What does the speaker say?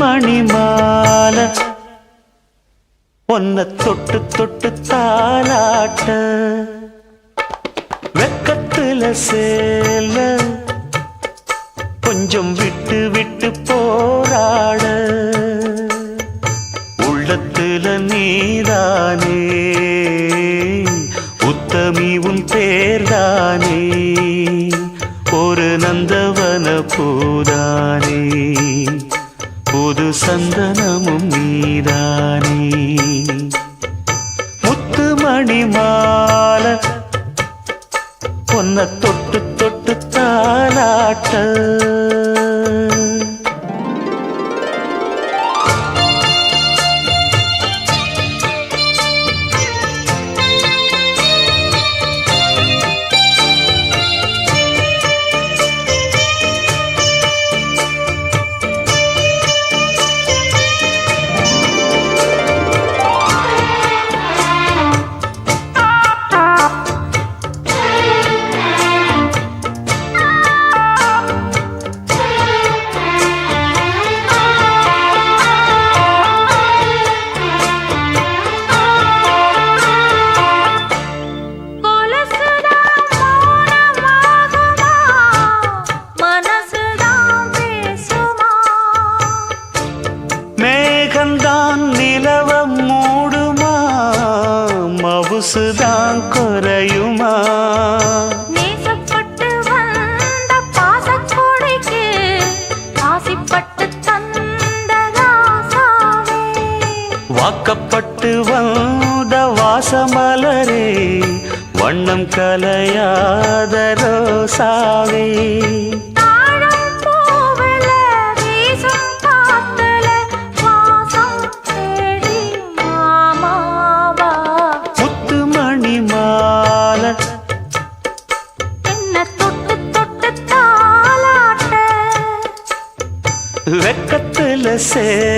மணிமால பொன்ன தொட்டு தொட்டு தாளாட்ட. வெக்கத்துல சேல கொஞ்சம் விட்டு விட்டு போராட. உள்ளத்துல நீதானே உத்தமி உன் பேர்தானே. ஒரு நந்தவன பூதானே சந்தனமும் நீதானே. முத்துமணி மால பொன்ன தொட்டு தொட்டு தாலாட்ட மவுசுதான் குறையுமா. வாக்கப்பட்டு வந்த வாசமலரே வண்ணம் கலையாத ரோசாவே வெக்கத்துல சே